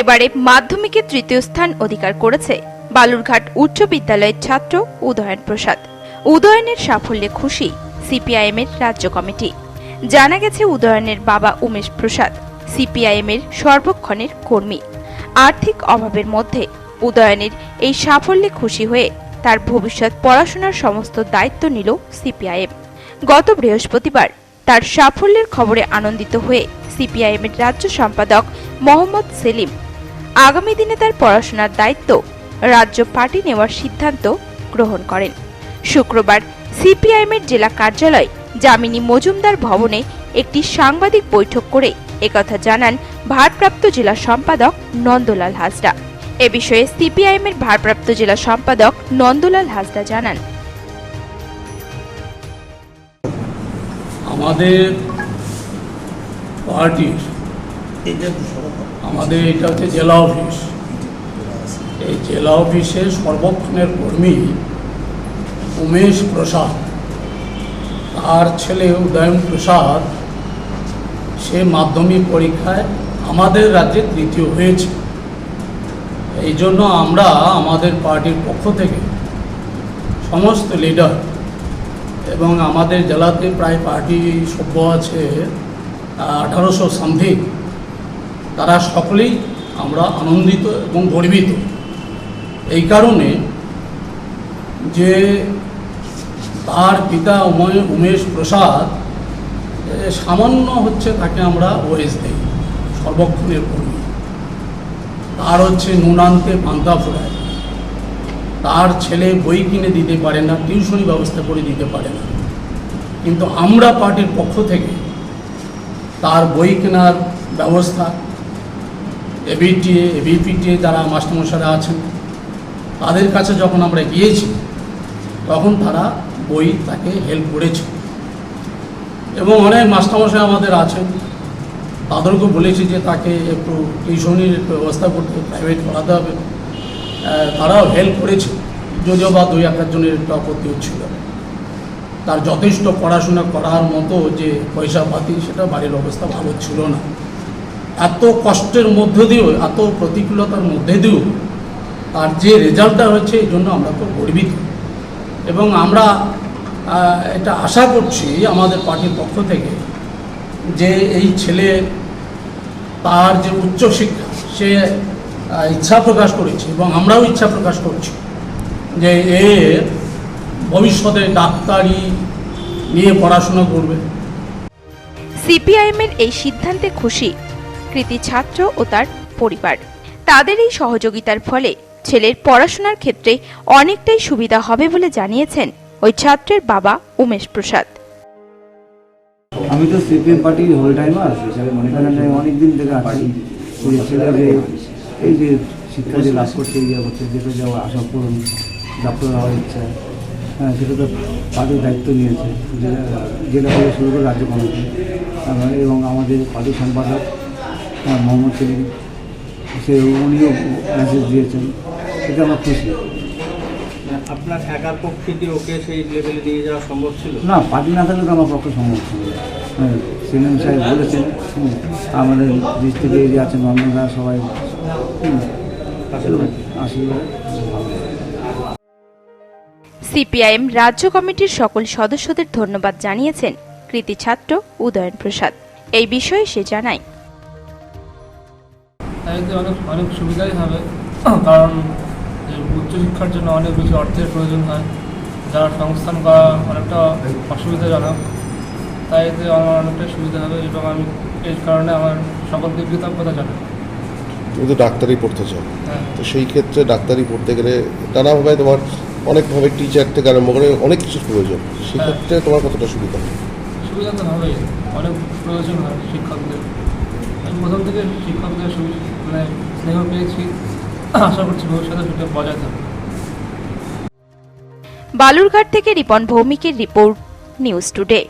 এবারে মাধ্যমিকে তৃতীয় স্থান অধিকার করেছে বালুরঘাট উচ্চ বিদ্যালয়ের ছাত্র উদয়ন প্রসাদ। উদয়নের সাফল্যে খুশি সিপিআইএম এর রাজ্য কমিটি। জানা গেছে উদয়নের বাবা উমেশ প্রসাদ সিপিআইএম এর সর্বক্ষণের কর্মী। আর্থিক অভাবের মধ্যে উদয়নের এই সাফল্যে খুশি হয়ে তার ভবিষ্যৎ পড়াশোনার সমস্ত দায়িত্ব নিল সিপিআইএম। গত বৃহস্পতিবার তার সাফল্যের খবরে আনন্দিত হয়ে সিপিআইএম এর রাজ্য সম্পাদক মোহাম্মদ সেলিম আগামী দিনে তার পড়াশোনার দায়িত্ব রাজ্য পার্টি নেওয়ার সিদ্ধান্ত গ্রহণ করেন। শুক্রবার সিপিআইএম এর জেলা কার্যালয় জামিনী মজুমদার ভবনে একটি সাংবাদিক বৈঠক করে একথা জানান ভারপ্রাপ্ত জেলা সম্পাদক নন্দলাল হাসদা। এ বিষয়ে সিপিআইএম এর ভারপ্রাপ্ত জেলা সম্পাদক নন্দলাল হাসদা জানান। আমাদের পার্টির আমাদের এটা হচ্ছে জেলা অফিস। এই জেলা অফিসের সর্বক্ষণের কর্মী উমেশ প্রসাদ। তার ছেলে উদয়ন প্রসাদ, সে মাধ্যমিক পরীক্ষায় আমাদের রাজ্যে তৃতীয় হয়েছে। এই জন্য আমরা আমাদের পার্টির পক্ষ থেকে সমস্ত লিডার এবং আমাদের জেলাতে প্রায় পার্টি সভ্য আছে, আঠারোশো সামথিং তারা সকলেই আমরা আনন্দিত এবং গর্বিত। এই কারণে যে তার পিতা উমেশ প্রসাদ সামান্য হচ্ছে তাকে আমরা ওয়েস দেই, সর্বক্ষণের কর্মী। তার হচ্ছে নুনান্তে পান্তা ফোড়ায় তার ছেলে বই কিনে দিতে পারে না, টিউশনি ব্যবস্থা করে দিতে পারে না। কিন্তু আমরা পার্টির পক্ষ থেকে তার বই কেনার ব্যবস্থা এবিটিএ এবিপিটিএ যারা মাস্টারমশাইরা আছেন, তাদের কাছে যখন আমরা গিয়েছি, তখন তারা বই তাকে হেল্প করেছে। এবং অনেক মাস্টারমশাই আমাদের আছেন। তাদেরকে বলেছি যে তাকে একটু টিউশনির ব্যবস্থা করতে প্রাইভেট করাতে হবে। তারাও হেল্প করেছে। যদিও বা দুই এক একজনের একটু আপত্তি হচ্ছিল। তার যথেষ্ট পড়াশোনা করার মতো যে পয়সা পাতি সেটা বাড়ির অবস্থা ভালো ছিল না। এত কষ্টের মধ্য দিয়েও, এত প্রতিকূলতার মধ্যে দিয়েও তার যে রেজাল্টটা হয়েছে, এই জন্য আমরা খুব গর্বিত। এবং আমরা এটা আশা করছি আমাদের পার্টির পক্ষ থেকে যে এই ছেলে তার যে উচ্চশিক্ষা সে ইচ্ছা প্রকাশ করেছে এবং আমরাও ইচ্ছা প্রকাশ করছি যে এ ভবিষ্যতে ডাক্তারি নিয়ে পড়াশোনা করবে। সিপিআইএম এর এই সিদ্ধান্তে খুশি কৃতি ছাত্র ও তার পরিবার। তাদের এই সহযোগিতার ফলে ছেলের পড়াশোনার ক্ষেত্রে অনেকটাই সুবিধা হবে বলে জানিয়েছেন ওই ছাত্রের বাবা উমেশ প্রসাদ। আমি তো সিপিএম পার্টির হোল টাইমার মনে করেন অনেক দিন থেকে আছি। এই ছেলে এই যে শিক্ষা যে লাভ করছে যেটা যাওয়া আশা পূরণ হওয়ার ইচ্ছা হ্যাঁ সেটা তো পার্টির দায়িত্ব নিয়েছে। জেলা থেকে শুরু করে রাজ্য কমিটি, এবং আমাদের পার্টি সম্পাদক হ্যাঁ, মোহাম্মদ সেলিম। সে উনিও মেসেজ দিয়েছেন। সেটা আমার খুশি। আপনার একার পক্ষে কি ওকে সেই লেভেলে নিয়ে যাওয়া সম্ভব ছিল? না পার্টি না থাকলে তো আমার পক্ষে সম্ভব ছিল। হ্যাঁ সেলিম সাহেব বলেছেন আমাদের ডিস্ট্রিক্টে যে আছেন নন্দনরা সবাই আশীর্বাদ সিপিআইএম রাজ্য কমিটির সকল সদস্যদের ধন্যবাদ জানিয়েছেন কৃতি ছাত্র উদয়ন প্রসাদ। এই বিষয়ে সে জানায়। তাইতে অনেক অনেক সুবিধাই হবে। কারণ উচ্চশিক্ষার জন্য অনেক বেশি অর্থের প্রয়োজন হয়। যারা সংস্থান করা অনেকটা অসুবিধাজনক। তাই এতে আমার অনেকটাই সুবিধা হবে এবং আমি এই কারণে আমার সকলকে কৃতজ্ঞতা জানাই। তুমি তো ডাক্তারি পড়তে চাও। হ্যাঁ। তো সেই ক্ষেত্রে ডাক্তারি পড়তে গেলে নানাভাবে তোমার অনেকভাবে টিচার থেকে আরম্ভ করে অনেক কিছুর প্রয়োজন। সেক্ষেত্রে তোমার কতটা সুবিধা? হবে সুবিধা তো হবেই। অনেক প্রয়োজন হয় শিক্ষকদের। প্রথম থেকে শিক্ষকদের মানে স্নেহ পেয়েছি। আশা করছি ভবিষ্যতে বজায় থাকবে। বালুরঘাট থেকে রিপন ভৌমিকের রিপোর্ট, নিউজ টুডে।